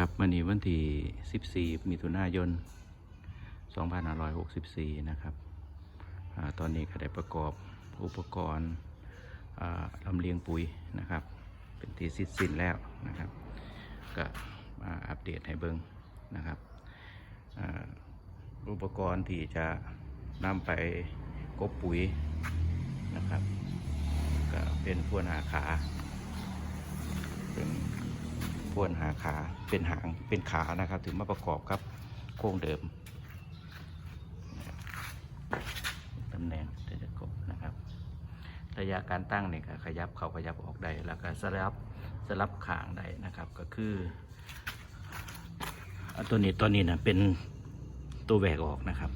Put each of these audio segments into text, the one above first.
ครับวันนี้วันที่ 14 มิถุนายน 2564 นะครับอตอนนี้ก็ได้ประกอบอุปกรณ์ลำเลียงปุ๋ยนะครับ เป็นที่สิ้นสิ้นแล้วนะครับ ก็มาอัปเดตให้เบิงนะครับออุปกรณ์ที่จะนำไปกบปุ๋ยนะครับ ก็เป็นพวนหาขาเป็น พวนหาขาเป็นหางเป็นขานะครับ ถึงมาประกอบกับโครงเดิมตำแหน่งที่จะกบนะครับ ระยะการตั้งเนี่ยขยับเข้าขยับออกได้แล้วก็สลับสลับขางได้นะครับก็คือตัวนี้ตัวนี้นะเป็นตัวแหวกออกนะครับ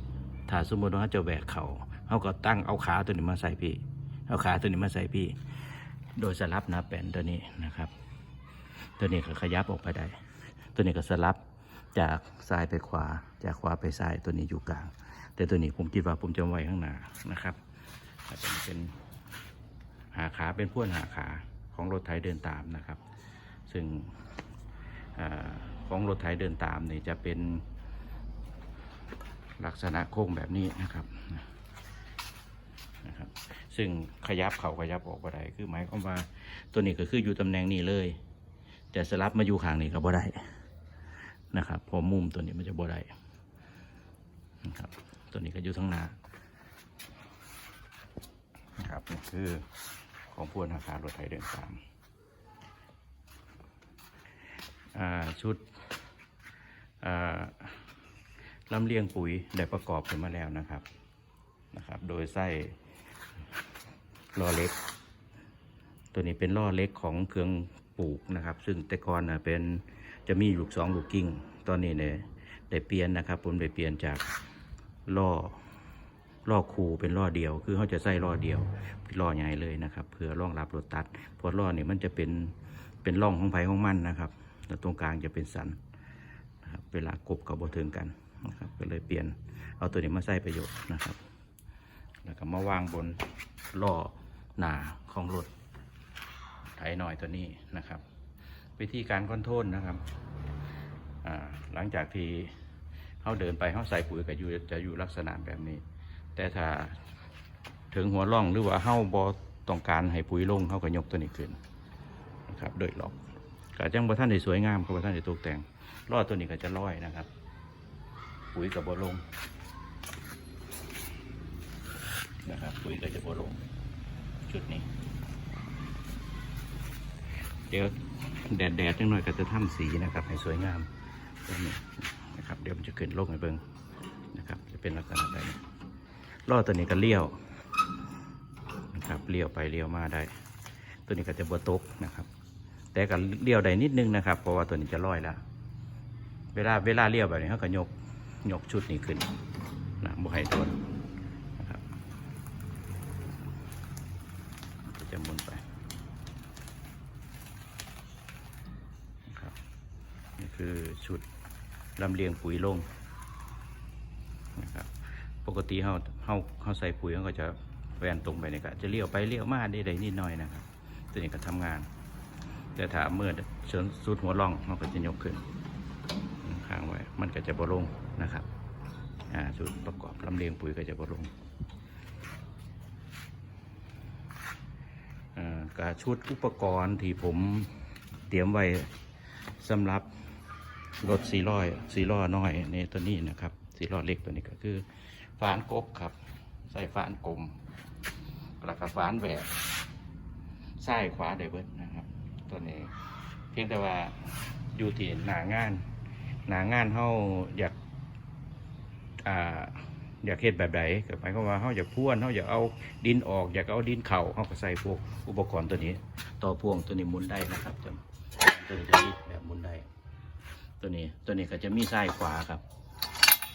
ถ้าสมมติว่าจะแหวกเขาเขาก็ตั้งเอาขาตัวนี้มาใส่พี่ เอาขาตัวนี้มาใส่พี่ โดยสลับนะแป้นตัวนี้นะครับ ตัวนี้ก็ขยับออกไปได้ ตัวนี้ก็สลับจากซ้ายไปขวา จากขวาไปซ้ายตัวนี้อยู่กลาง แต่ตัวนี้ผมคิดว่าผมจะไว้ข้างหน้านะครับอาจจะเป็นหาขาเป็นพ่วนหาขาของรถไถเดินตามนะครับ ซึ่งอของรถไถเดินตามนี่จะเป็นลักษณะโค้งแบบนี้นะครับนะครับ ซึ่งขยับเข่าขยับออกบ่ได้คือหมายความว่าตัวนี้ก็คืออยู่ตำแหน่งนี้เลย แต่สลับมาอยู่ข้างนี้ก็บ่ได้นะครับพอมุมตัวนี้มันจะบ่ได้นะครับตัวนี้ก็อยู่ทั้งหน้านะครับนี่คือของพวนอาคารรถไถเดินตามชุดอ่าลำเลียงปุ๋ยได้ประกอบขึ้นมาแล้วนะครับนะครับ โดยใส่ล้อเล็ก ตัวนี้เป็นล้อเล็กของเครื่อง ปลูกนะครับ ซึ่งแต่ก่อนนะเป็นจะมีลูกสองลูกกิ้ง ตอนนี้เนี่ยได้เปลี่ยนนะครับ ผมได้เปลี่ยนจากล้อล้อคูเป็นล้อเดียว คือเขาจะใส่ล้อเดียวล้อใหญ่เลยนะครับเพื่อรองรับรถตัดเพราะล้อเนี่ยมันจะเป็นเป็นร่องของไผ่ของมันนะครับแล้วตรงกลางจะเป็นสันนะครับเวลากบกับบถึงกันนะครับก็เลยเปลี่ยนเอาตัวนี้มาใส่ประโยชน์นะครับ แล้วก็มาวางบนล้อหนาของรถ ไถหน่อยตัวนี้นะครับ วิธีการคอนโทรลนะครับหลังจากที่เขาเดินไปเขาใส่ปุ๋ยก็อยู่จะอยู่ลักษณะแบบนี้ แต่ถ้าถึงหัวร่องหรือว่าเขาบอต้องการให้ปุ๋ยลงเขาก็ยกตัวนี้ขึ้นนะครับโดยหลอกก็จังบ่ท่านได้สวยงามก็บ่ท่านได้ตกแต่งรอดตัวนี้ก็จะลอยนะครับ ปุ๋ยกับบอลงนะครับปุ๋ยก็จะบอลงชุดนี้ เดี๋ยวแดดแดดๆนิดหน่อยก็จะทำสีนะครับ ให้สวยงามแบบนี้นะครับ เดี๋ยวมันจะขึ้นโลกให้เบิ้งนะครับ จะเป็นลักษณะแบบนี้ล่อตัวนี้ก็เลี้ยวนะครับเลี้ยวไปเลี้ยวมาได้ ตัวนี้ก็จะบวตกนะครับ แต่ก็เลี้ยวได้นิดนึงนะครับ เพราะว่าตัวนี้จะลอยแล้วเวลาเวลาเลี้ยวแบบนี้เขาก็ยกยกชุดนี้ขึ้นนะบุให้ตัวนะครับจะหมุนไป นะครับนี่ คือชุดลำเลียงปุ๋ยลงนะครับปกติเขาเขาเขาใส่ปุ๋ยเขาก็จะแวนตรงไปนี่ก็จะเลี้ยวไปเลี้ยวมาได้ได้นิดหน่อยนะครับ ตัวนี้ก็ทำงาน แต่ถ้าเมื่อเชิญสุดหัวร่องเขาก็จะยกขึ้นข้างไว้มันก็จะบลงนะครับอ่าชุดประกอบลำเลียงปุ๋ยก็จะบลงอ่ากับชุดอุปกรณ์ที่ผมเตรียมไว้สำหรับ รถสีล้อสีล้อน้อยในตัวนี้นะครับสีล้อเล็กตัวนี้ก็คือฝานกบครับ ใส่ฝานกลมแล้วก็ฝานแหวกซ้ายขวาได้เบิดนะครับ ตัวนี้เพียงแต่ว่าอยู่ที่หนางาน หนางานเขาอยากอ่าอยากเฮ็ดแบบใดก็หมายความว่าเขาอยากพ่วนเขาอยากเอาดินออก อยากเอาดินเข่าเขาก็ใส่พวกอุปกรณ์ตัวนี้ ต่อพ่วงตัวนี้หมุนได้นะครับจะตัวนี้จะแบบหมุนได้ ตัวนี้ตัวนี้ก็จะมีซ้ายขวาครับ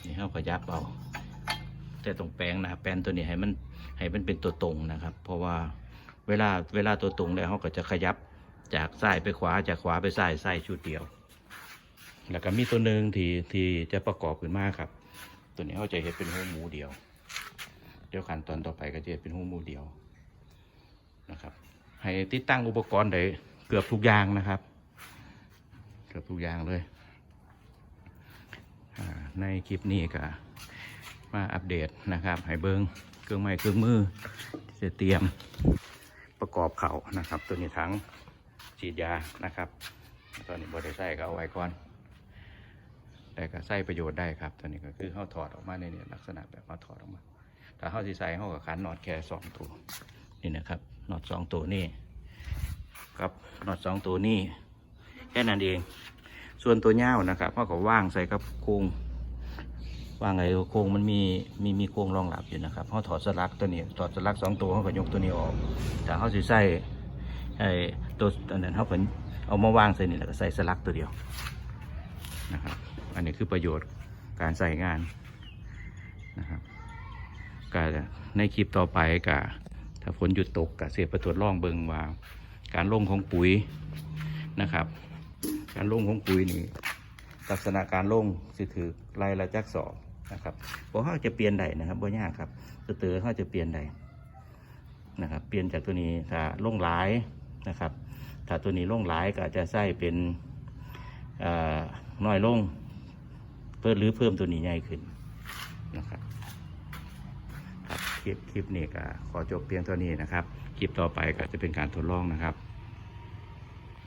นี่เขาขยับเอาแต่ตรงแปลงนะครับแปลนตัวนี้ให้มันให้มันเป็นตัวตรงนะครับ เพราะว่าเวลาเวลาตัวตรงแล้วเขาก็จะขยับจากซ้ายไปขวาจากขวาไปซ้ายซ้ายชุดเดียว แล้วก็มีตัวหนึ่งที่ที่จะประกอบขึ้นมาครับ ตัวนี้เขาจะเห็นเป็นหูหมูเดียว เดี๋ยวขั้นตอนต่อไปก็จะเห็นเป็นหูหมูเดียวนะครับ ให้ติดตั้งอุปกรณ์ได้เกือบทุกอย่างนะครับ เกือบทุกอย่างเลย ในคลิปนี้ก็มาอัปเดตนะครับให้เบิงเครื่องไม้เครื่องมือที่จะเตรียมประกอบเขานะครับ ตัวนี้ทั้งฉีดยานะครับ ตอนนี้บริใส่ก็เอาไว้ก่อน แต่ก็ใส่ประโยชน์ได้ครับ ตัวนี้ก็คือเขาถอดออกมาในเนี่ยลักษณะแบบเขาถอดออกมาถ้าเขาสิใส่เขาก็ขันน็อตแค่สองตัวนี่นะครับน็อตสองตัวนี่ครับน็อตสองตัวนี่แค่นั้นเอง ส่วนตัวเง่านะครับเขาก็ว่างใส่กับโครง ว่างไอ้โครงมันมีมีมีโครงรองรับอยู่นะครับเขาถอดสลักตัวนี้ถอดสลักสองตัวเขาก็ยกตัวนี้ออกแต่เขาสิใส่ไอ้ตัวอันนั้นเขาก็เอามาวางใส่นี่แล้วก็ใส่สลักตัวเดียวนะครับอันนี้คือประโยชน์การใส่งานนะครับก็ในคลิปต่อไปก็ถ้าฝนหยุดตกก็เสียประตรวจล่องเบิงว่า การลงของปุ๋ยนะครับ การลงของปุ๋ยนี่ลักษณะการลงสิถือลายละจักสอบ นะครับเพราะเขาจะเปลี่ยนใดนะครับบ่ยากครับสเตอร์เขาจะเปลี่ยนใดนะครับ เปลี่ยนจากตัวนี้ถ้าล่งหลายนะครับ ถ้าตัวนี้ล่งหลายก็จะใส่เป็นน้อยลง เพิ่มหรือเพิ่มตัวนี้ใหญ่ขึ้นนะครับครับคลิปคลิปนี้ก็ขอจบเพียงเท่านี้นะครับ คลิปต่อไปก็จะเป็นการทดลองนะครับ